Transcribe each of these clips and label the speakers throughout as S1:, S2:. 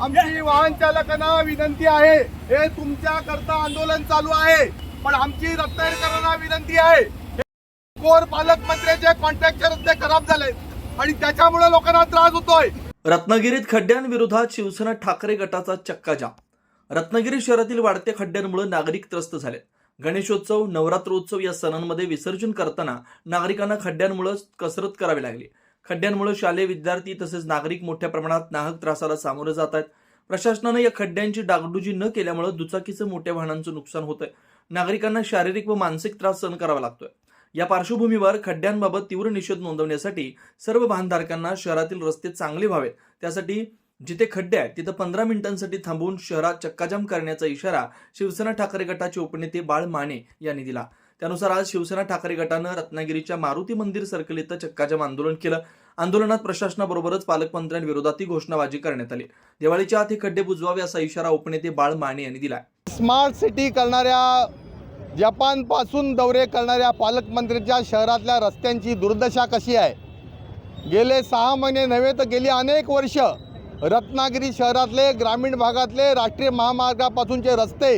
S1: आमची वाहन चालकांना विनंती आहे हे तुमच्या करता आंदोलन चालू आहे पण आमची रत्नागिरीकरांना विनंती आहे. कोर पालकमंत्र्याचे कॉन्ट्रॅक्टर रस्ते खराब झाले आणि त्याच्यामुळे लोकांना त्रास होतोय.
S2: रत्नागिरीत खड्ड्यांविरोधात शिवसेना ठाकरे गटाचा चक्काजाम. रत्नागिरी शहरातील वाढत्या खड्ड्यांमुळे नागरिक त्रस्त झाले गणेशोत्सव नवरात्रोत्सव या सणांमध्ये विसर्जन करताना नागरिकांना खड्ड्यांमुळे कसरत करावी लागली. खड्ड्यांमुळे शालेय विद्यार्थी तसेच नागरिक मोठ्या प्रमाणात नाहक त्रासाला सामोरे जात आहेत. प्रशासनानं या खड्ड्यांची डागडुजी न केल्यामुळे दुचाकीचं मोठ्या वाहनांचं नुकसान होत आहे. नागरिकांना शारीरिक व मानसिक त्रास सहन करावा लागतोय. या पार्श्वभूमीवर खड्ड्यांबाबत तीव्र निषेध नोंदवण्यासाठी सर्व वाहनधारकांना शहरातील रस्ते चांगले व्हावेत. त्यासाठी जिथे खड्डे आहेत तिथं पंधरा मिनिटांसाठी थांबवून शहरात चक्काजाम करण्याचा इशारा शिवसेना ठाकरे गटाचे उपनेते बाळ माने यांनी दिला. त्यानुसार आज शिवसेना ठाकरे गटानं रत्नागिरीच्या मारुती मंदिर सर्कल इथं चक्काजाम आंदोलन केलं. आंदोलनात प्रशासनाबरोबरच पालकमंत्र्यांविरोधातही घोषणाबाजी करण्यात आली. दिवाळीच्या आत हे खड्डे बुजवावे असा इशारा उपनेते बाळ माने यांनी दिला
S1: स्मार्ट सिटी करणाऱ्या जपानपासून दौरे करणाऱ्या पालकमंत्र्यांच्या शहरातल्या रस्त्यांची दुर्दशा कशी आहे? गेले सहा महिने नव्हे तर गेली अनेक वर्ष रत्नागिरी शहरातले ग्रामीण भागातले राष्ट्रीय महामार्गापासूनचे रस्ते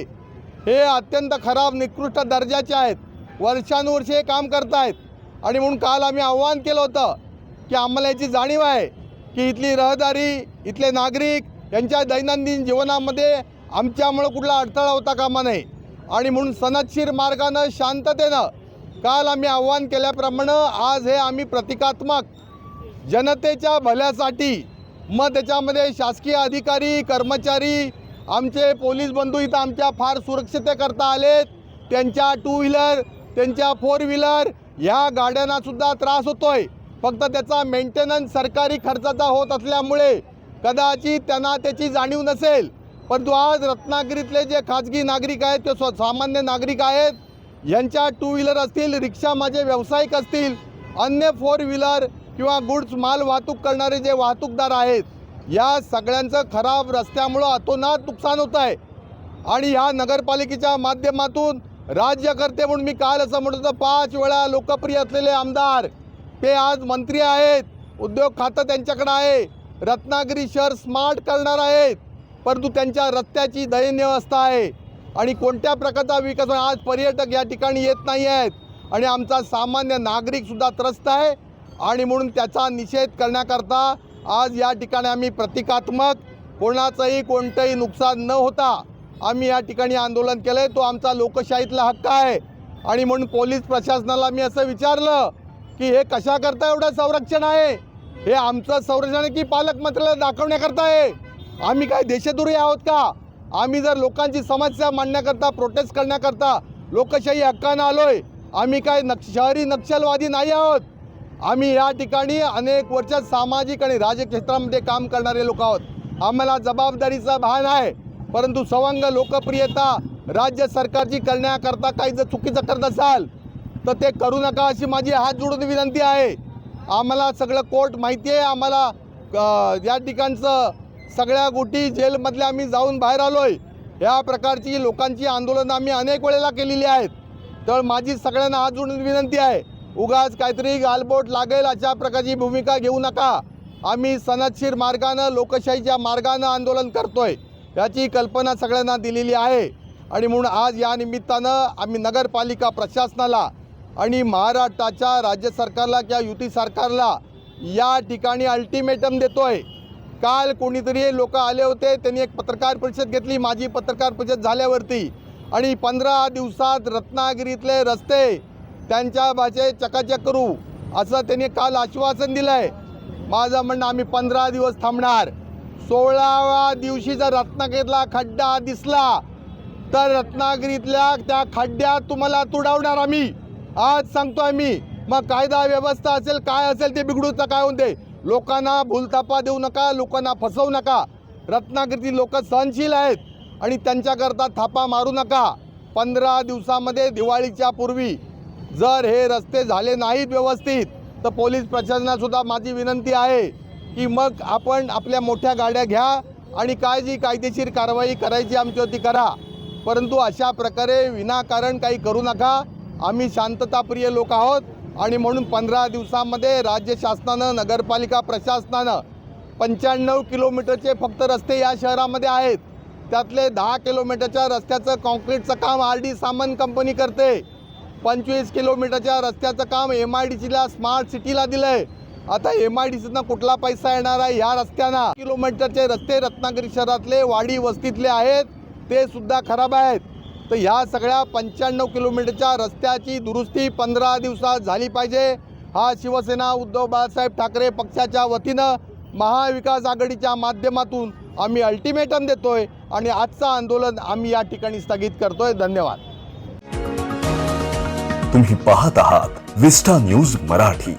S1: हे अत्यंत खराब निकृष्ट दर्जाचे आहेत. वर्षानुवर्षे हे काम करतायत. आणि म्हणून काल आम्ही आव्हान केलं होतं की आम्हाला याची जाणीव आहे की इथली रहदारी इथले नागरिक यांच्या दैनंदिन जीवनामध्ये आमच्यामुळं कुठला अडथळा होता कामा नये. आणि म्हणून सनदशीर मार्गानं शांततेनं काल आम्ही आव्हान केल्याप्रमाणे आज हे आम्ही प्रतिकात्मक जनतेच्या भल्यासाठी मग त्याच्यामध्ये शासकीय अधिकारी कर्मचारी आमचे पोलीस बंधू इथं आमच्या फार सुरक्षितेकरता आलेत. त्यांच्या टू व्हीलर त्यांच्या फोर व्हीलर ह्या गाड्यांनासुद्धा त्रास होतोय. फक्त त्याचा मेंटेनन्स सरकारी खर्चाचा होत असल्यामुळे कदाचित त्यांना त्याची जाणीव नसेल. परंतु आज रत्नागिरीतले जे खाजगी नागरिक आहेत ते स्व सामान्य नागरिक आहेत यांच्या टू व्हीलर असतील रिक्षा माझे व्यावसायिक असतील अन्य फोर व्हीलर किंवा गुड्स माल वाहतूक करणारे जे वाहतूकदार आहेत या सगळ्यांचं खराब रस्त्यामुळं अतोनात नुकसान होत आहे आणि ह्या नगरपालिकेच्या माध्यमातून राज्यकर्ते म्हणून मी काल असं म्हणत होतं पाच वेळा लोकप्रिय असलेले आमदार ते आज मंत्री आहेत उद्योग खातं त्यांच्याकडं आहे रत्नागिरी शहर स्मार्ट करणार आहेत परंतु त्यांच्या रस्त्याची दयनीय अवस्था आहे. आणि कोणत्या प्रकारचा विकास आज पर्यटक या ठिकाणी येत नाही आहेत. आणि आमचा सामान्य नागरिकसुद्धा त्रस्त आहे. आणि म्हणून त्याचा निषेध करण्याकरता आज या ठिकाणी आम्ही प्रतिकात्मक कोणाचंही कोणतंही नुकसान न होता आम्ही या ठिकाणी आंदोलन केलं आहे तो आमचा लोकशाहीतला हक्क आहे. आणि म्हणून पोलीस प्रशासनाला मी असं विचारलं की हे कशाकरता एवढं संरक्षण आहे? हे आमचं संरक्षण की पालकमंत्र्याला दाखवण्याकरता आहे. आम्ही काय देशदुरी आहोत का? आम्ही जर लोकांची समस्या मांडण्याकरता प्रोटेस्ट करण्याकरता लोकशाही हक्कानं आलोय आम्ही काय नक्ष शहरी नक्षलवादी नाही आहोत? आम्ही या ठिकाणी अनेक वर्ष सामाजिक आणि राजकीय क्षेत्रामध्ये काम करणारे लोक आहोत. आम्हाला जबाबदारीचा भान आहे. परंतु सवंग लोकप्रियता राज्य सरकारची करण्याकरता काही जर चुकीचं करत असाल तर ते करू नका अशी माझी हात जोडून विनंती आहे. आम्हाला सगळं कोर्ट माहिती आहे. आम्हाला या ठिकाणचं सगळ्या गोटी जेलमधल्या आम्ही जाऊन बाहेर आलो आहे या प्रकारची लोकांची आंदोलनं आम्ही अनेक वेळेला केलेली आहेत. तर माझी सगळ्यांना हात जोडून विनंती आहे उगाच काहीतरी गालबोट लागेल अशा प्रकारची भूमिका घेऊ नका. आम्ही सनदशीर मार्गानं लोकशाहीच्या मार्गानं आंदोलन करतोय. याची कल्पना सगळ्यांना दिलेली आहे. आणि म्हणून आज या निमित्तानं आम्ही नगरपालिका प्रशासनाला आणि महाराष्ट्राच्या राज्य सरकारला किंवा युती सरकारला या ठिकाणी अल्टिमेटम देतो आहे काल कोणीतरी लोक आले होते त्यांनी एक पत्रकार परिषद घेतली माझी पत्रकार परिषद झाल्यावरती. आणि पंधरा दिवसात रत्नागिरीतले रस्ते त्यांच्या भाषेत चकाचक करू असं त्यांनी काल आश्वासन दिलं आहे माझं म्हणणं आम्ही पंधरा दिवस थांबणार. सोळाव्या दिवशी जर रत्नागिरीतला खड्डा दिसला. तर रत्नागिरीतल्या त्या खड्ड्यात तुम्हाला तुडवणार आम्ही. आज सांगतो मी. मग कायदा व्यवस्था असेल काय असेल ते बिघडूचं काय होते लोकांना भूलतापा देऊ नका लोकांना फसवू नका. रत्नागिरीतील लोक सहनशील आहेत आणि त्यांच्याकरता थापा मारू नका. पंधरा दिवसामध्ये दिवाळीच्या पूर्वी जर हे रस्ते झाले नाहीत व्यवस्थित तर पोलीस प्रशासनासुद्धा माझी विनंती आहे. की मग आपण आपल्या मोठ्या गाड्या घ्या आणि काय जी कायदेशीर कारवाई करायची आमच्यावरती करा. परंतु अशा प्रकारे विनाकारण काही करू नका. आम्ही शांतताप्रिय लोक आहोत आणि म्हणून पंधरा दिवसामध्ये राज्य शासनानं नगरपालिका प्रशासनानं पंच्याण्णव किलोमीटरचे फक्त रस्ते या शहरामध्ये आहेत. त्यातले दहा किलोमीटरच्या रस्त्याचं कॉन्क्रीटचं काम आर डी सामान कंपनी करते. पंचवीस किलोमीटरच्या रस्त्याचं काम एम आय डी सीला स्मार्ट सिटीला दिलं आहे आता एम आय डी सीतनं कुठला पैसा येणार आहे? ह्या रस्त्यांना. किलोमीटरचे रस्ते रत्नागिरी शहरातले वाडी वस्तीतले आहेत. ते सुद्धा खराब आहेत. तर ह्या सगळ्या पंच्याण्णव किलोमीटरच्या रस्त्याची दुरुस्ती पंधरा दिवसात झाली पाहिजे. हा शिवसेना उद्धव बाळासाहेब ठाकरे पक्षाच्या वतीनं महाविकास आघाडीच्या माध्यमातून आम्ही अल्टिमेटम देतोय आणि आजचं आंदोलन आम्ही या ठिकाणी स्थगित करतोय. धन्यवाद.
S3: तुम्ही पाहत आहात विस्टा न्यूज मराठी.